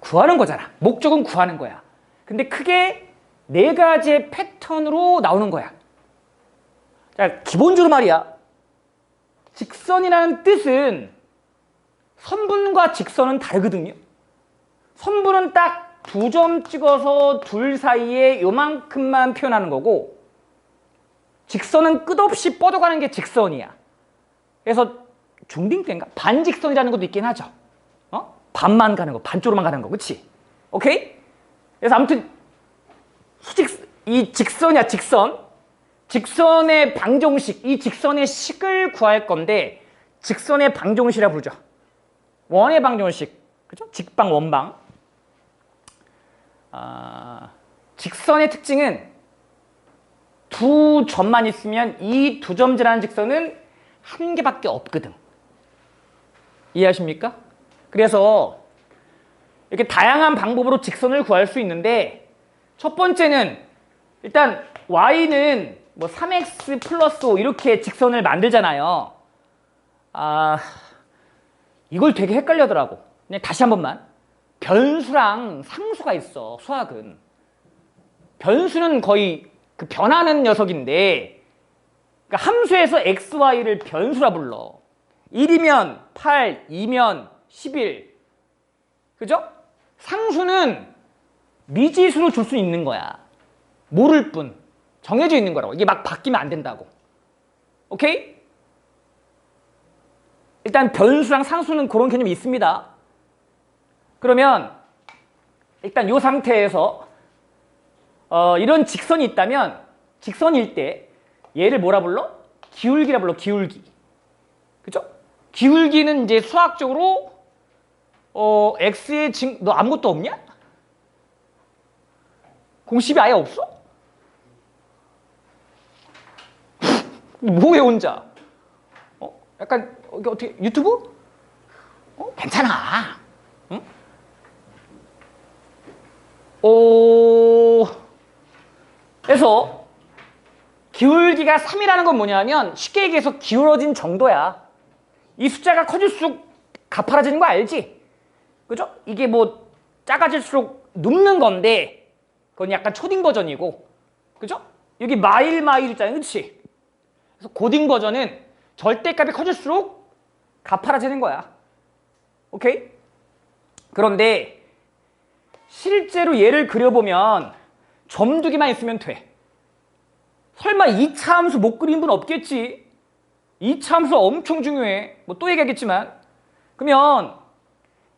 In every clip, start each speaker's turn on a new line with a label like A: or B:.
A: 구하는 거잖아. 목적은 구하는 거야. 근데 크게 네 가지의 패턴으로 나오는 거야. 자, 기본적으로 말이야. 직선이라는 뜻은 선분과 직선은 다르거든요. 선분은 딱 두 점 찍어서 둘 사이에 요만큼만 표현하는 거고 직선은 끝없이 뻗어가는 게 직선이야. 그래서 중딩 때인가 반직선이라는 것도 있긴 하죠. 어? 반만 가는 거, 반쪽으로만 가는 거, 그렇지? 오케이? 그래서 아무튼 수직 이 직선이야 직선. 직선의 방정식, 이 직선의 식을 구할 건데 직선의 방정식이라 부르죠. 원의 방정식, 그죠? 직방, 원방. 아, 직선의 특징은 두 점만 있으면 이 두 점지라는 직선은 한 개밖에 없거든. 이해하십니까? 그래서 이렇게 다양한 방법으로 직선을 구할 수 있는데 첫 번째는 일단 y는 뭐 3x 플러스 5 이렇게 직선을 만들잖아요. 아 이걸 되게 헷갈려더라고. 그냥 다시 한 번만. 변수랑 상수가 있어 수학은. 변수는 거의 그 변하는 녀석인데 그러니까 함수에서 x, y를 변수라 불러. 1이면 8, 2면 11. 그죠? 상수는 미지수로 줄 수 있는 거야. 모를 뿐. 정해져 있는 거라고. 이게 막 바뀌면 안 된다고. 오케이? 일단 변수랑 상수는 그런 개념이 있습니다. 그러면 일단 이 상태에서 어, 이런 직선이 있다면 직선일 때 얘를 뭐라 불러? 기울기라 불러 기울기. 그죠? 기울기는 이제 수학적으로 어, x의 증, 너 아무것도 없냐? 공식이 아예 없어? 뭐해 혼자? 어? 약간 어, 이게 어떻게 유튜브? 어? 괜찮아. 응? 오. 그래서 기울기가 3이라는 건 뭐냐면 쉽게 얘기해서 기울어진 정도야. 이 숫자가 커질수록 가파라지는 거 알지? 그죠? 이게 뭐 작아질수록 눕는 건데 그건 약간 초딩 버전이고 그죠? 여기 마일 마일 있잖아요. 그렇지? 그래서 고딩 버전은 절대값이 커질수록 가파라지는 거야. 오케이? 그런데 실제로 얘를 그려보면 점두기만 있으면 돼. 설마 2차 함수 못 그린 분 없겠지? 2차 함수 엄청 중요해. 뭐 또 얘기하겠지만. 그러면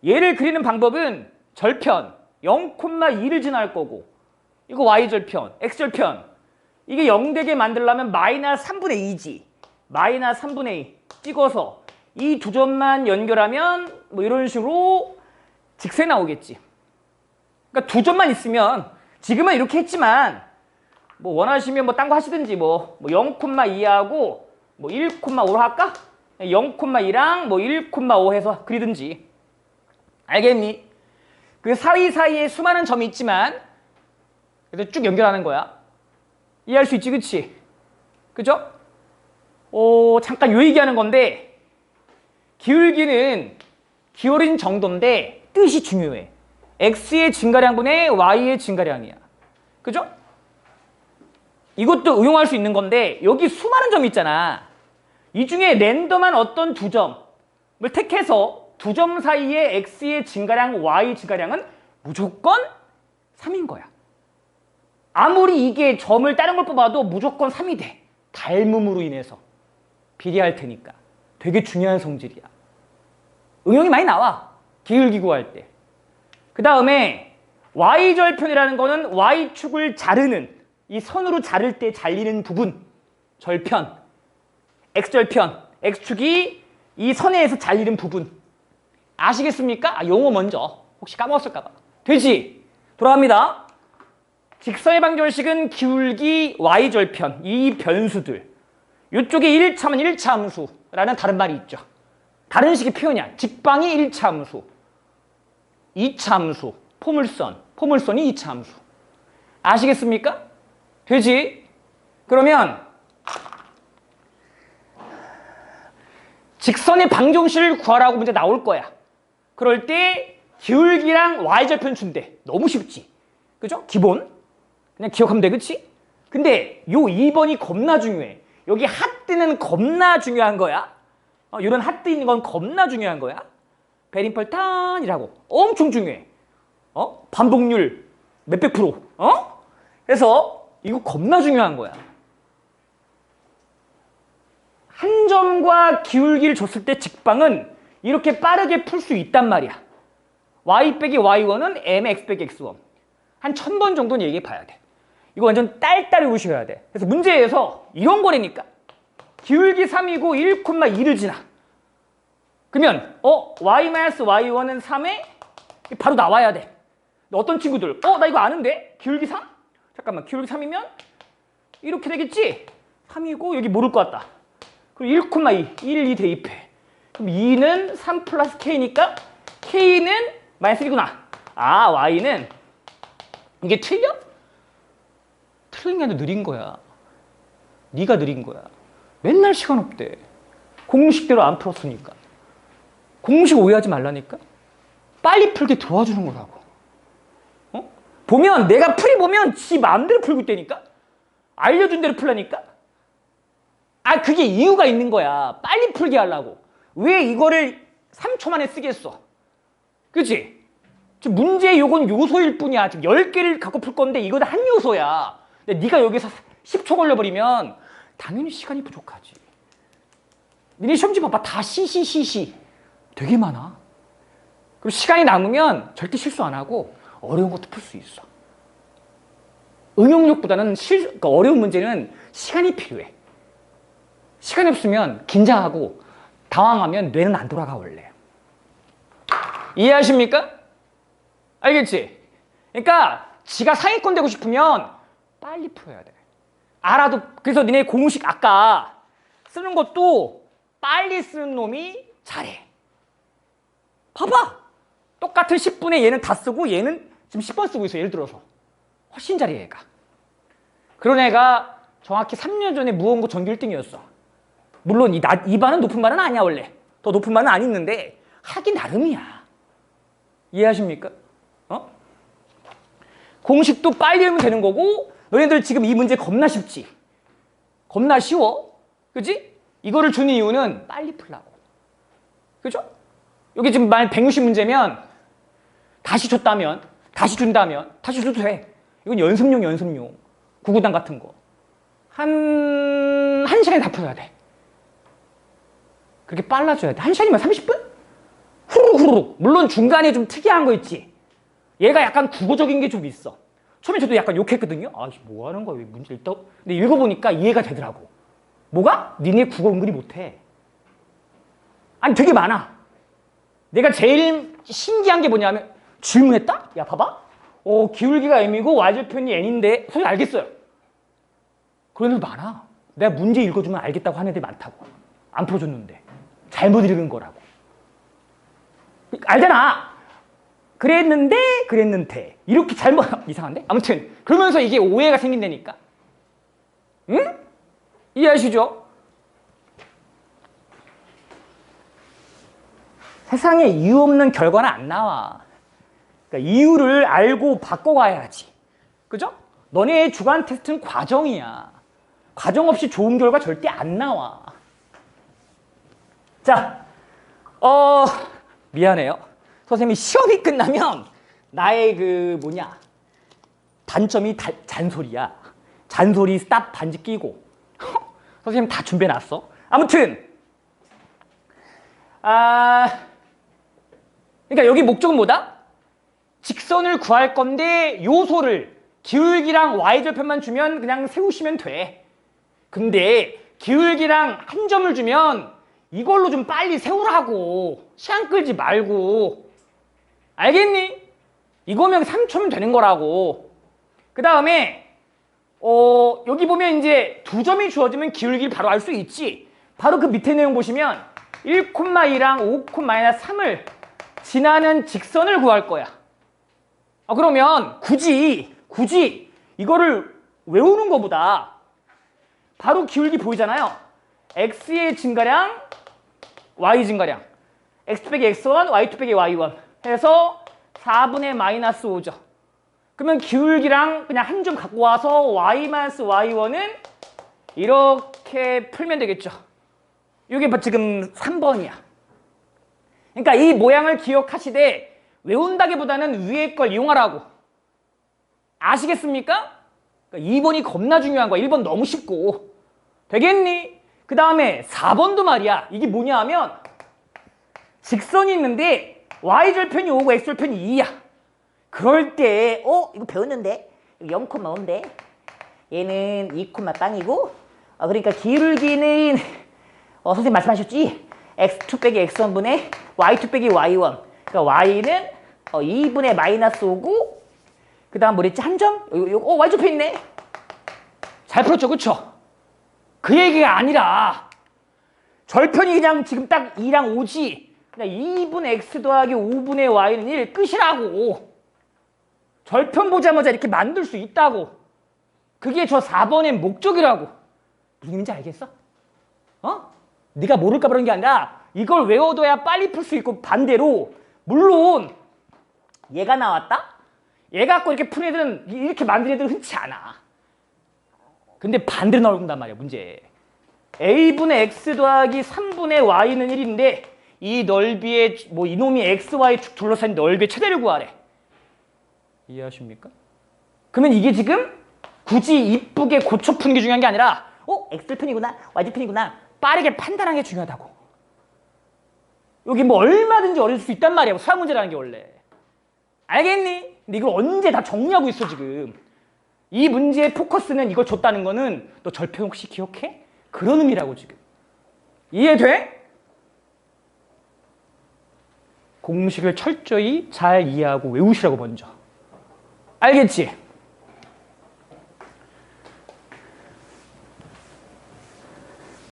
A: 얘를 그리는 방법은 절편 0,2를 지나갈 거고 이거 y절편, x절편 이게 0 되게 만들려면 마이너스 3분의 2지. 마이너스 3분의 2 찍어서 이 두 점만 연결하면 뭐 이런 식으로 직선이 나오겠지. 그러니까 두 점만 있으면 지금은 이렇게 했지만 뭐 원하시면 뭐 딴 거 하시든지 뭐, 뭐 0,2하고 뭐 1,5로 할까? 0,2랑 뭐 1,5 해서 그리든지 알겠니? 그 사이사이에 수많은 점이 있지만 그래서 쭉 연결하는 거야 이해할 수 있지 그치? 그죠? 어, 잠깐 요 얘기하는 건데 기울기는 기울인 정도인데 뜻이 중요해 x의 증가량분의 y의 증가량이야 그죠? 이것도 응용할 수 있는 건데 여기 수많은 점이 있잖아. 이 중에 랜덤한 어떤 두 점을 택해서 두 점 사이의 x의 증가량, y 증가량은 무조건 3인 거야. 아무리 이게 점을 다른 걸 뽑아도 무조건 3이 돼. 닮음으로 인해서. 비례할 테니까. 되게 중요한 성질이야. 응용이 많이 나와. 기울기 구 할 때. 그 다음에 y절편이라는 거는 y축을 자르는 이 선으로 자를 때 잘리는 부분 절편 x절편 x축이 이 선에서 잘리는 부분 아시겠습니까? 아, 용어 먼저 혹시 까먹었을까 봐 되지? 돌아갑니다 직선의 방정식은 기울기 y절편 이 변수들 이쪽에 1차면 1차 함수라는 다른 말이 있죠 다른 식의 표현이야 직방이 1차 함수 2차 함수 포물선 포물선이 2차 함수 아시겠습니까? 되지? 그러면 직선의 방정식을 구하라고 문제 나올 거야. 그럴 때 기울기랑 y절편 준대. 너무 쉽지. 그죠? 기본. 그냥 기억하면 돼. 그치? 근데 요 2번이 겁나 중요해. 여기 핫뜨는 겁나 중요한 거야. 어, 이런 핫뜨 있는 건 겁나 중요한 거야. 베린펄탄이라고. 엄청 중요해. 어? 반복률 몇백 프로. 어? 그래서 이거 겁나 중요한 거야. 한 점과 기울기를 줬을 때 직방은 이렇게 빠르게 풀 수 있단 말이야. y 빼기 y1은 mx 빼기 x1. 한 천 번 정도는 얘기해 봐야 돼. 이거 완전 딸딸이 우셔야 돼. 그래서 문제에서 이런 거라니까. 기울기 3이고 1,2를 지나. 그러면 어 y-y1은 3에 바로 나와야 돼. 어떤 친구들 어 나 이거 아는데 기울기 3? 잠깐만 기울기 3이면 이렇게 되겠지? 3이고 여기 모를 것 같다. 그럼 1,2 1, 2 대입해. 그럼 2는 3 플러스 k니까 k는 마이너스 1이구나. 아 y는 이게 틀려? 틀린 게 아니라 느린 거야. 네가 느린 거야. 맨날 시간 없대. 공식대로 안 풀었으니까. 공식 오해하지 말라니까. 빨리 풀게 도와주는 거라고. 어? 보면 내가 풀이 보면 지 마음대로 풀고 있다니까. 알려준 대로 풀라니까. 아 그게 이유가 있는 거야. 빨리 풀게 하려고. 왜 이거를 3초 만에 쓰겠어? 그치? 지금 문제의 요건 요소일 뿐이야. 지금 10개를 갖고 풀 건데 이거는 한 요소야. 근데 네가 여기서 10초 걸려버리면 당연히 시간이 부족하지. 니네 시험지 봐봐. 다 시시시시. 되게 많아. 그리고 시간이 남으면 절대 실수 안 하고 어려운 것도 풀 수 있어. 응용력보다는 실, 그러니까 어려운 문제는 시간이 필요해. 시간이 없으면 긴장하고 당황하면 뇌는 안 돌아가 원래. 이해하십니까? 알겠지? 그러니까 지가 상위권 되고 싶으면 빨리 풀어야 돼. 알아도 그래서 니네 공식 아까 쓰는 것도 빨리 쓰는 놈이 잘해. 봐봐. 똑같은 10분에 얘는 다 쓰고 얘는 지금 10번 쓰고 있어. 예를 들어서. 훨씬 잘해 얘가. 그런 애가 정확히 3년 전에 무언고 전교 1등이었어. 물론 이, 나, 이 반은 높은 반은 아니야 원래. 더 높은 반은 안 있는데 하기 나름이야. 이해하십니까? 어? 공식도 빨리 하면 되는 거고 너희들 지금 이 문제 겁나 쉽지? 겁나 쉬워? 그지? 이거를 주는 이유는 빨리 풀라고. 그죠? 여기 지금 만약 160문제면 다시 줬다면 다시 준다면 다시 줘도 돼. 이건 연습용 연습용. 구구단 같은 거. 한, 한 시간에 다 풀어야 돼. 그렇게 빨라져야 돼. 한 시간이면 30분? 후루룩 후루룩. 물론 중간에 좀 특이한 거 있지. 얘가 약간 국어적인 게 좀 있어. 처음에 저도 약간 욕했거든요. 아, 뭐 하는 거야? 왜 문제 읽다? 근데 읽어보니까 이해가 되더라고. 뭐가? 니네 국어 은근히 못해. 아니, 되게 많아. 내가 제일 신기한 게 뭐냐면 질문했다? 야, 봐봐. 어, 기울기가 m이고 y절편이 n인데 소리 알겠어요. 그런 애들 많아. 내가 문제 읽어주면 알겠다고 하는 애들 많다고. 안 풀어줬는데. 잘못 읽은 거라고. 알잖아. 그랬는데 그랬는데 이렇게 잘못 이상한데? 아무튼 그러면서 이게 오해가 생긴다니까. 응? 이해하시죠? 세상에 이유 없는 결과는 안 나와. 그러니까 이유를 알고 바꿔가야지. 그죠? 너네 주간 테스트는 과정이야. 과정 없이 좋은 결과 절대 안 나와. 자, 어, 미안해요. 선생님이 시험이 끝나면 나의 그 뭐냐 단점이 다- 잔소리야. 잔소리 스탑 반지 끼고 선생님 다 준비해놨어. 아무튼 아 그러니까 여기 목적은 뭐다? 직선을 구할 건데 요소를 기울기랑 y절편만 주면 그냥 세우시면 돼. 근데 기울기랑 한 점을 주면 이걸로 좀 빨리 세우라고. 시간 끌지 말고. 알겠니? 이거면 3초면 되는 거라고. 그 다음에 어, 여기 보면 이제 두 점이 주어지면 기울기를 바로 알 수 있지. 바로 그 밑에 내용 보시면 1,2랑 5,-3을 지나는 직선을 구할 거야. 아, 그러면 굳이, 굳이 이거를 외우는 것보다 바로 기울기 보이잖아요. x의 증가량, y 증가량. x 빼기 x1, y2 빼기 y1 해서 4분의 마이너스 5죠. 그러면 기울기랑 그냥 한 점 갖고 와서 y 마이너스 y1은 이렇게 풀면 되겠죠. 이게 뭐 지금 3번이야. 그러니까 이 모양을 기억하시되 외운다기보다는 위에 걸 이용하라고. 아시겠습니까? 그러니까 2번이 겁나 중요한 거야. 1번 너무 쉽고. 되겠니? 그 다음에 4번도 말이야. 이게 뭐냐 하면 직선이 있는데 y절편이 5고 x절편이 2야. 그럴 때
B: 어? 이거 배웠는데? 이거 0,5인데? 얘는 2, 빵이고 어, 그러니까 기울기는 어, 선생님 말씀하셨지? x2 빼기 x1분의 y2 빼기 y1 그러니까 y는 어, 2분의 마이너스 5고 그 다음 뭐랬지? 한 점? 요, 요, 어, y좌표 있네?
A: 잘 풀었죠, 그쵸? 그 얘기가 아니라 절편이 그냥 지금 딱 2랑 5지 그냥 2분의 x 더하기 5분의 y는 1 끝이라고 절편 보자마자 이렇게 만들 수 있다고 그게 저 4번의 목적이라고 무슨 의미인지 알겠어? 어? 네가 모를까 그런 게 아니라 이걸 외워둬야 빨리 풀 수 있고 반대로 물론 얘가 나왔다? 얘 갖고 이렇게 푸는 애들은 이렇게 만든 애들은 흔치 않아 근데 반대로 나온단 말이야 문제 a분의 x 더하기 3분의 y는 1인데 이 넓이의 뭐 이놈이 xy 축 둘러싼 넓이의 최대를 구하래 이해하십니까? 그러면 이게 지금 굳이 이쁘게 고쳐 푸는 게 중요한 게 아니라
B: 어? x편이구나 y편이구나
A: 빠르게 판단하는 게 중요하다고 여기 뭐 얼마든지 어릴 수 있단 말이야 수학 문제라는 게 원래 알겠니? 근데 이걸 언제 다 정리하고 있어 지금 이 문제의 포커스는 이걸 줬다는 거는 너 절편 혹시 기억해? 그런 의미라고 지금 이해돼? 공식을 철저히 잘 이해하고 외우시라고 먼저 알겠지?